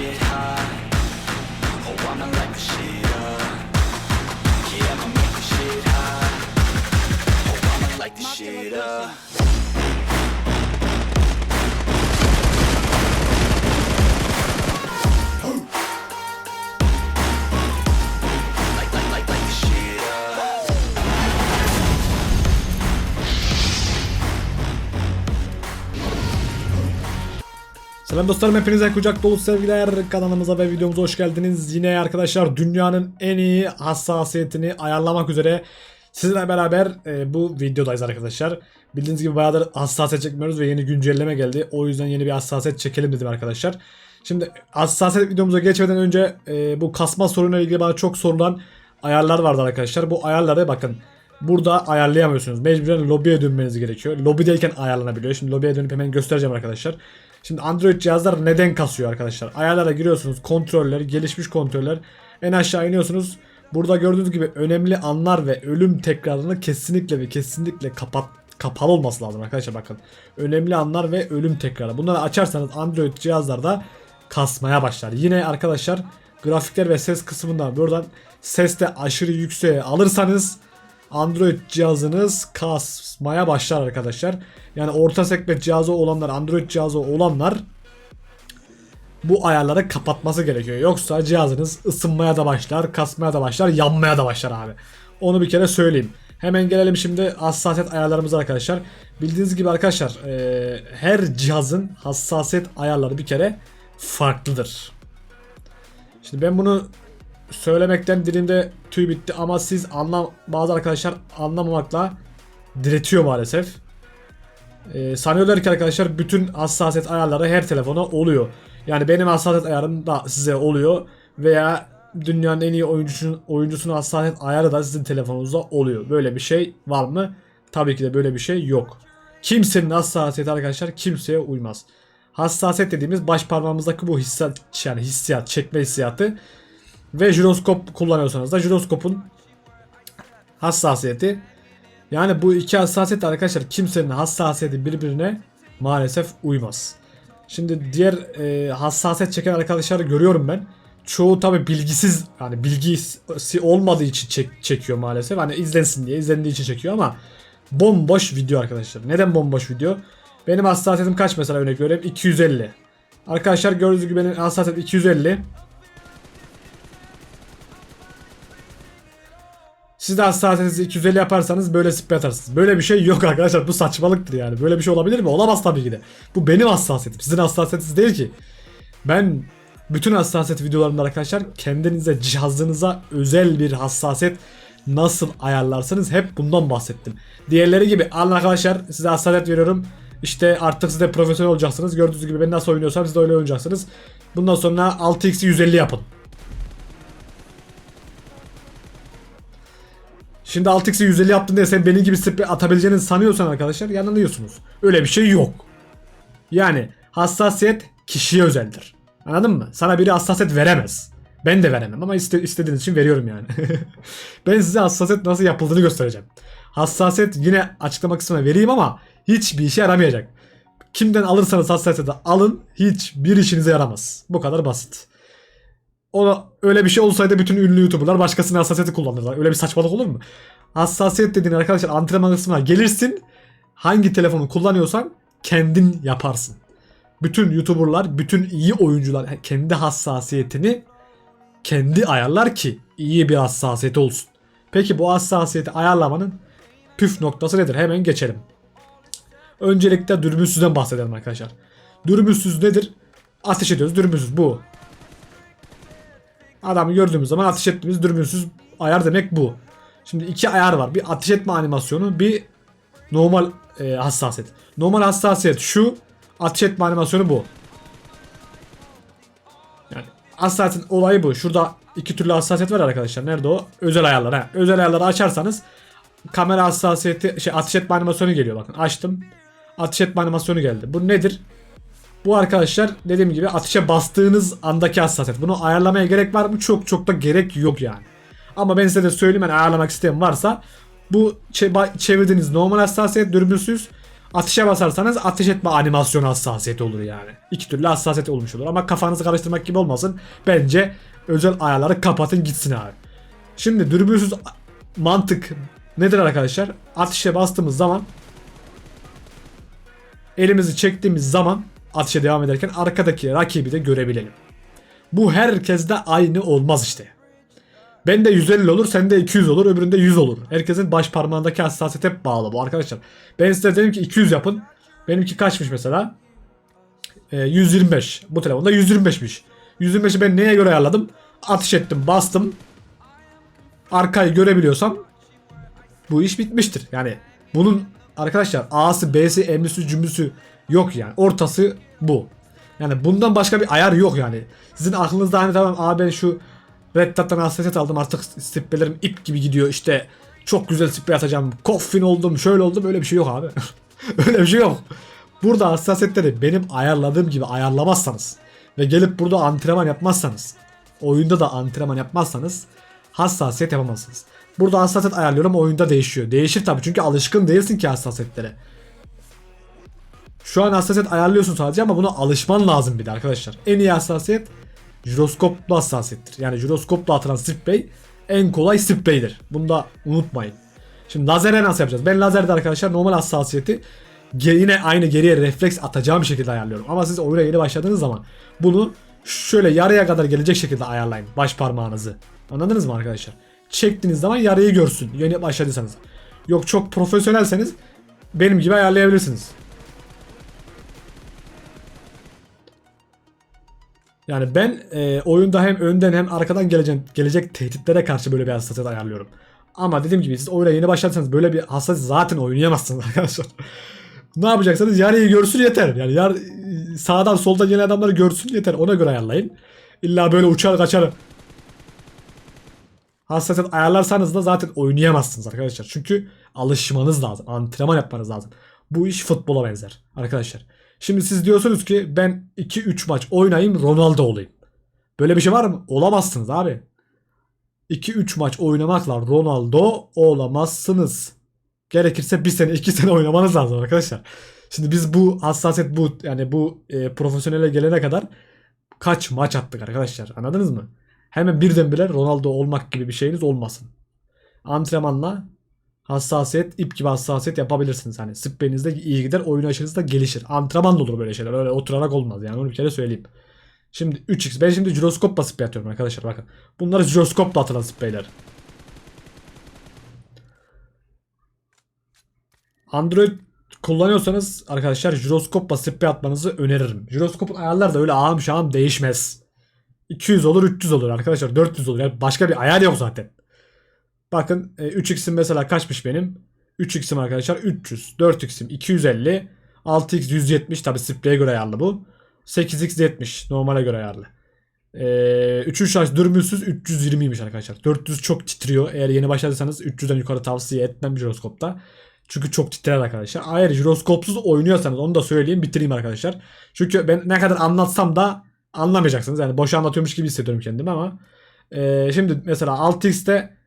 shit hot. Oh, I'ma light the shit up. Yeah, I'ma make the shit hot. Oh, I'ma light the shit up. Selam dostlarım hepinize kucak dolu sevgiler kanalımıza ve videomuza hoş geldiniz. Yine arkadaşlar dünyanın en iyi hassasiyetini ayarlamak üzere sizinle beraber e, bu videodayız arkadaşlar. Bildiğiniz gibi bayağıdır hassasiyet çekmiyoruz ve yeni güncelleme geldi. O yüzden yeni bir hassasiyet çekelim dedim arkadaşlar. Şimdi hassasiyet videomuza geçmeden önce e, bu kasma sorunuyla ilgili bana çok sorulan ayarlar vardı arkadaşlar. Bu ayarları bakın burada ayarlayamıyorsunuz. Mecburen lobiye dönmeniz gerekiyor. Lobideyken ayarlanabiliyor. Şimdi lobiye dönüp hemen göstereceğim arkadaşlar. Şimdi Android cihazlar neden kasıyor arkadaşlar? Ayarlara giriyorsunuz. Kontroller, gelişmiş kontroller. En aşağı iniyorsunuz. Burada gördüğünüz gibi önemli anlar ve ölüm tekrarını kesinlikle ve kesinlikle kapat kapalı olması lazım arkadaşlar bakın. Önemli anlar ve ölüm tekrarı. Bunları açarsanız Android cihazlarda kasmaya başlar. Yine arkadaşlar grafikler ve ses kısmından buradan seste aşırı yükseğe alırsanız Android cihazınız kasmaya başlar arkadaşlar. Yani orta segment cihazı olanlar, Android cihazı olanlar bu ayarları kapatması gerekiyor. Yoksa cihazınız ısınmaya da başlar, kasmaya da başlar, yanmaya da başlar abi. Onu bir kere söyleyeyim. Hemen gelelim şimdi hassasiyet ayarlarımıza arkadaşlar. Bildiğiniz gibi arkadaşlar eee, her cihazın hassasiyet ayarları bir kere farklıdır. Şimdi ben bunu söylemekten dilimde tüy bitti ama siz anlam bazı arkadaşlar anlamamakla diretiyor maalesef. Ee, sanıyorlar ki arkadaşlar bütün hassasiyet ayarları her telefona oluyor. Yani benim hassasiyet ayarım da size oluyor veya dünyanın en iyi oyuncusunun oyuncusunun hassasiyet ayarı da sizin telefonunuzda oluyor. Böyle bir şey var mı? Tabii ki de böyle bir şey yok. Kimsenin hassasiyeti arkadaşlar kimseye uymaz. Hassasiyet dediğimiz baş parmağımızdaki bu hissiyat yani hissiyat, çekme hissiyatı ve jiroskop kullanıyorsanız da jiroskopun hassasiyeti yani bu iki hassasiyet arkadaşlar kimsenin hassasiyeti birbirine maalesef uymaz. Şimdi diğer e, hassasiyet çeken arkadaşları görüyorum ben. Çoğu tabi bilgisiz yani bilgisi olmadığı için çek- çekiyor maalesef. Hani izlensin diye izlendiği için çekiyor ama bomboş video arkadaşlar. Neden bomboş video? Benim hassasiyetim kaç mesela örnek vereyim? 250. Arkadaşlar gördüğünüz gibi benim hassasiyetim 250. Siz de hassasiyetinizi 250 yaparsanız böyle sprey atarsınız. Böyle bir şey yok arkadaşlar. Bu saçmalıktır yani. Böyle bir şey olabilir mi? Olamaz tabii ki de. Bu benim hassasiyetim. Sizin hassasiyetiniz değil ki. Ben bütün hassasiyet videolarımda arkadaşlar kendinize cihazınıza özel bir hassasiyet nasıl ayarlarsınız hep bundan bahsettim. Diğerleri gibi alın arkadaşlar size hassasiyet veriyorum. İşte artık siz de profesyonel olacaksınız. Gördüğünüz gibi ben nasıl oynuyorsam siz de öyle oynayacaksınız. Bundan sonra 6x'i 150 yapın. Şimdi 6x'i 150 yaptın diye sen benim gibi sprey atabileceğini sanıyorsan arkadaşlar yanılıyorsunuz. Öyle bir şey yok. Yani hassasiyet kişiye özeldir. Anladın mı? Sana biri hassasiyet veremez. Ben de veremem ama iste, istediğiniz için veriyorum yani. ben size hassasiyet nasıl yapıldığını göstereceğim. Hassasiyet yine açıklama kısmına vereyim ama hiçbir işe yaramayacak. Kimden alırsanız hassasiyeti alın hiçbir işinize yaramaz. Bu kadar basit. O öyle bir şey olsaydı bütün ünlü YouTuber'lar başkasının hassasiyeti kullanırlar. Öyle bir saçmalık olur mu? Hassasiyet dediğin arkadaşlar antrenman kısmına gelirsin. Hangi telefonu kullanıyorsan kendin yaparsın. Bütün YouTuber'lar, bütün iyi oyuncular kendi hassasiyetini kendi ayarlar ki iyi bir hassasiyeti olsun. Peki bu hassasiyeti ayarlamanın püf noktası nedir? Hemen geçelim. Öncelikle dürbünsüzden bahsedelim arkadaşlar. Dürbünsüz nedir? Ateş ediyoruz. Dürbünsüz bu. Adamı gördüğümüz zaman ateş ettiğimiz dürbünsüz ayar demek bu. Şimdi iki ayar var. Bir ateş etme animasyonu, bir normal e, hassasiyet. Normal hassasiyet şu, ateş etme animasyonu bu. Yani hassasiyetin olayı bu. Şurada iki türlü hassasiyet var arkadaşlar. Nerede o? Özel ayarlar. Ha. Özel ayarları açarsanız kamera hassasiyeti, şey ateş etme animasyonu geliyor bakın. Açtım. Ateş etme animasyonu geldi. Bu nedir? Bu arkadaşlar dediğim gibi ateşe bastığınız andaki hassasiyet. Bunu ayarlamaya gerek var mı? Çok çok da gerek yok yani. Ama ben size de söyleyeyim yani ayarlamak isteyen varsa bu çevirdiğiniz normal hassasiyet dürbünsüz Atışa basarsanız ateş etme animasyon hassasiyeti olur yani. İki türlü hassasiyet olmuş olur ama kafanızı karıştırmak gibi olmasın. Bence özel ayarları kapatın gitsin abi. Şimdi dürbünsüz mantık nedir arkadaşlar? Ateşe bastığımız zaman elimizi çektiğimiz zaman atışa devam ederken arkadaki rakibi de görebilelim. Bu herkeste aynı olmaz işte. Bende 150 olur, sende 200 olur, öbüründe 100 olur. Herkesin baş parmağındaki hassasiyet hep bağlı bu arkadaşlar. Ben size dedim ki 200 yapın. Benimki kaçmış mesela? Ee, 125. Bu telefonda 125'miş. 125'i ben neye göre ayarladım? Atış ettim, bastım. Arkayı görebiliyorsam bu iş bitmiştir. Yani bunun arkadaşlar A'sı, B'si, M'si, cümbüsü yok yani. Ortası bu. Yani bundan başka bir ayar yok yani. Sizin aklınızda hani tamam abi ben şu Red Dot'tan hassasiyet aldım artık spreylerim ip gibi gidiyor işte çok güzel sprey atacağım. Koffin oldum şöyle oldum öyle bir şey yok abi. öyle bir şey yok. Burada hassasiyetleri benim ayarladığım gibi ayarlamazsanız ve gelip burada antrenman yapmazsanız oyunda da antrenman yapmazsanız hassasiyet yapamazsınız. Burada hassasiyet ayarlıyorum oyunda değişiyor. Değişir tabii çünkü alışkın değilsin ki hassasiyetlere. Şu an hassasiyet ayarlıyorsun sadece ama buna alışman lazım bir de arkadaşlar. En iyi hassasiyet jiroskoplu hassasiyettir. Yani jiroskopla atılan sprey en kolay spreydir. Bunu da unutmayın. Şimdi lazere nasıl yapacağız? Ben lazerde arkadaşlar normal hassasiyeti yine aynı geriye refleks atacağım şekilde ayarlıyorum. Ama siz oyuna yeni başladığınız zaman bunu şöyle yarıya kadar gelecek şekilde ayarlayın baş parmağınızı. Anladınız mı arkadaşlar? Çektiğiniz zaman yarıyı görsün yeni başladıysanız. Yok çok profesyonelseniz benim gibi ayarlayabilirsiniz. Yani ben e, oyunda hem önden hem arkadan gelecek, gelecek tehditlere karşı böyle bir hassasiyet ayarlıyorum. Ama dediğim gibi siz oyuna yeni başlarsanız böyle bir hassasiyet zaten oynayamazsınız arkadaşlar. ne yapacaksanız yarıyı görsün yeter. Yani yar, sağdan soldan gelen adamları görsün yeter. Ona göre ayarlayın. İlla böyle uçar kaçar hassasiyet ayarlarsanız da zaten oynayamazsınız arkadaşlar. Çünkü alışmanız lazım. Antrenman yapmanız lazım. Bu iş futbola benzer arkadaşlar. Şimdi siz diyorsunuz ki ben 2-3 maç oynayayım Ronaldo olayım. Böyle bir şey var mı? Olamazsınız abi. 2-3 maç oynamakla Ronaldo olamazsınız. Gerekirse bir sene 2 sene oynamanız lazım arkadaşlar. Şimdi biz bu hassasiyet bu yani bu e, profesyonele gelene kadar kaç maç attık arkadaşlar anladınız mı? Hemen birdenbire Ronaldo olmak gibi bir şeyiniz olmasın. Antrenmanla hassasiyet, ip gibi hassasiyet yapabilirsiniz. Hani spreyiniz de iyi gider, oyun aşınız da gelişir. Antrenmanla olur böyle şeyler. Öyle oturarak olmaz yani onu bir kere söyleyeyim. Şimdi 3x. Ben şimdi jiroskopla sprey atıyorum arkadaşlar bakın. Bunlar jiroskopla atılan spreyler. Android kullanıyorsanız arkadaşlar jiroskopla sprey atmanızı öneririm. Jiroskopun ayarları da öyle ağam şahım değişmez. 200 olur 300 olur arkadaşlar 400 olur. Yani başka bir ayar yok zaten. Bakın e, 3x'im mesela kaçmış benim? 3x'im arkadaşlar 300. 4x'im 250. 6x 170 tabi spreye göre ayarlı bu. 8x 70 normale göre ayarlı. Ee, 3. şarj dürbünsüz 320'ymiş arkadaşlar. 400 çok titriyor. Eğer yeni başladıysanız 300'den yukarı tavsiye etmem jiroskopta. Çünkü çok titrer arkadaşlar. Eğer jiroskopsuz oynuyorsanız onu da söyleyeyim bitireyim arkadaşlar. Çünkü ben ne kadar anlatsam da anlamayacaksınız. Yani boş anlatıyormuş gibi hissediyorum kendimi ama. Ee, şimdi mesela 6x'te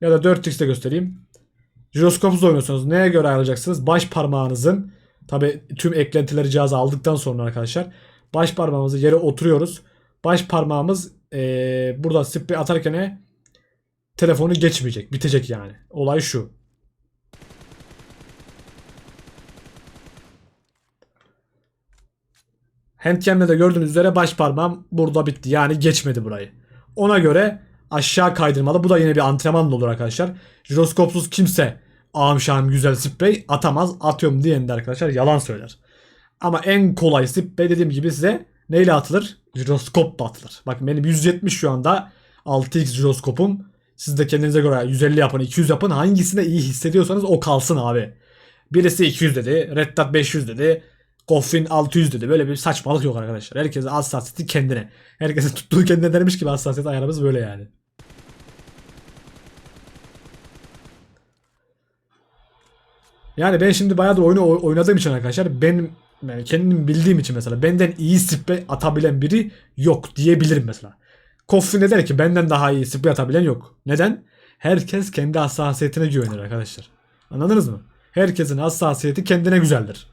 ya da 4x'te göstereyim. Jiroskopsuz oynuyorsanız neye göre ayarlayacaksınız? Baş parmağınızın tabi tüm eklentileri cihaza aldıktan sonra arkadaşlar baş parmağımızı yere oturuyoruz. Baş parmağımız ee, burada sprey atarken telefonu geçmeyecek. Bitecek yani. Olay şu. Handcam'de de gördüğünüz üzere baş parmağım burada bitti. Yani geçmedi burayı. Ona göre aşağı kaydırmalı. Bu da yine bir antrenman olur arkadaşlar. Jiroskopsuz kimse şahım güzel sprey atamaz. Atıyorum diyen de arkadaşlar yalan söyler. Ama en kolay sprey dediğim gibi size neyle atılır? Jiroskopla atılır. Bakın benim 170 şu anda 6x jiroskopum. Siz de kendinize göre 150 yapın 200 yapın. Hangisinde iyi hissediyorsanız o kalsın abi. Birisi 200 dedi. Red Dot 500 dedi. Coffin 600 dedi. Böyle bir saçmalık yok arkadaşlar. Herkese hassasiyeti kendine. Herkesin tuttuğu kendine dermiş gibi hassasiyet ayarımız böyle yani. Yani ben şimdi bayağıdır oyunu oy- oynadığım için arkadaşlar benim yani kendim bildiğim için mesela benden iyi sprey atabilen biri yok diyebilirim mesela. Coffin de der ki benden daha iyi sprey atabilen yok. Neden? Herkes kendi hassasiyetine güvenir arkadaşlar. Anladınız mı? Herkesin hassasiyeti kendine güzeldir.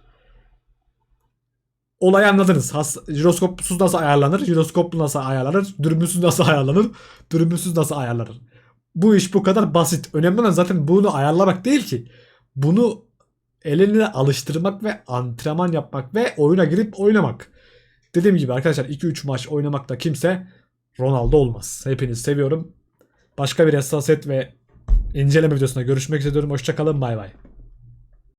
Olayı anladınız. Has, jiroskopsuz nasıl ayarlanır? Jiroskoplu nasıl ayarlanır? Dürbünsüz nasıl ayarlanır? Dürbünsüz nasıl ayarlanır? Bu iş bu kadar basit. Önemli olan zaten bunu ayarlamak değil ki. Bunu eline alıştırmak ve antrenman yapmak ve oyuna girip oynamak. Dediğim gibi arkadaşlar 2-3 maç oynamakta kimse Ronaldo olmaz. Hepinizi seviyorum. Başka bir hassasiyet ve inceleme videosunda görüşmek üzere. Hoşçakalın bay bay.